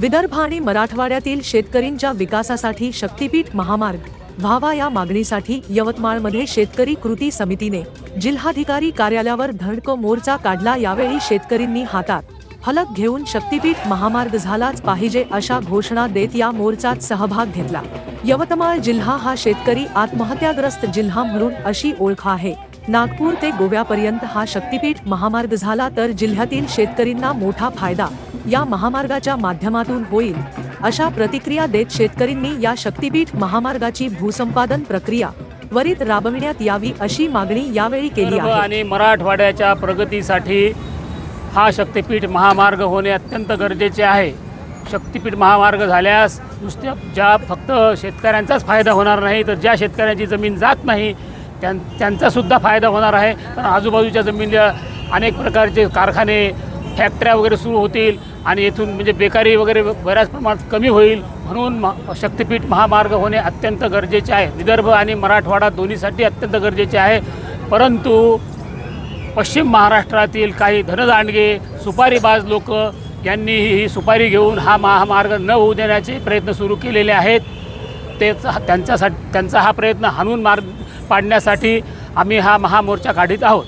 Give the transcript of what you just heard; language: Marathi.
विदर्भ आणि मराठवाड्यातील शेतकरींच्या विकासासाठी शक्तीपीठ महामार्ग. व्हावा या मागणीसाठी यवतमाळमध्ये शेतकरी कृती समितीने जिल्हाधिकारी कार्यालयावर धडको मोर्चा काढला यावेळी शेतकरींनी हातात फलक घेऊन शक्तीपीठ महामार्ग झालाच पाहिजे अशा घोषणा देत या मोर्चात सहभाग घेतला. यवतमाळ जिल्हा हा शेतकरी आत्महत्याग्रस्त जिल्हा म्हणून अशी ओळख आहे. नागपूर ते गोव्यापर्यंत हा शक्तीपीठ महामार्ग झाला तर जिल्ह्यातील शेतकरींना मोठा फायदा या महामार्गाच्या माध्यमातून होईल अशा प्रतिक्रिया देत शेतकरींनी या शक्तीपीठ महामार्गाची भूसंपादन प्रक्रिया त्वरित राबविण्यात यावी अशी मागणी यावेळी केली आहे. आणि मराठवाड्याच्या प्रगतीसाठी हा शक्तिपीठ महामार्ग होणे अत्यंत गरजेचे आहे. शक्तिपीठ महामार्ग झाल्यास नुसत्या ज्या फक्त शेतकऱ्यांचाच फायदा होणार नाही तर ज्या शेतकऱ्यांची जमीन जात नाही त्यां त्यांचासुद्धा फायदा होणार आहे. कारण आजूबाजूच्या जमिनीला अनेक प्रकारचे कारखाने फॅक्टऱ्या वगैरे सुरू होतील आणि येथून म्हणजे बेकारी वगैरे बऱ्याच प्रमाणात कमी होईल म्हणून म शक्तिपीठ महामार्ग होणे अत्यंत गरजेचे आहे. विदर्भ आणि मराठवाडा दोन्हीसाठी अत्यंत गरजेचे आहे. परंतु पश्चिम महाराष्ट्रातील काही धनदांडगे सुपारीबाज लोक यांनी ही सुपारी घेऊन हा महामार्ग न होऊ देण्याचे प्रयत्न सुरू केलेले आहेत. तेच त्यांच्यासाठी त्यांचा हा प्रयत्न हाणून मार्ग पाडण्यासाठी आम्ही हा महामोर्चा काढीत आहोत.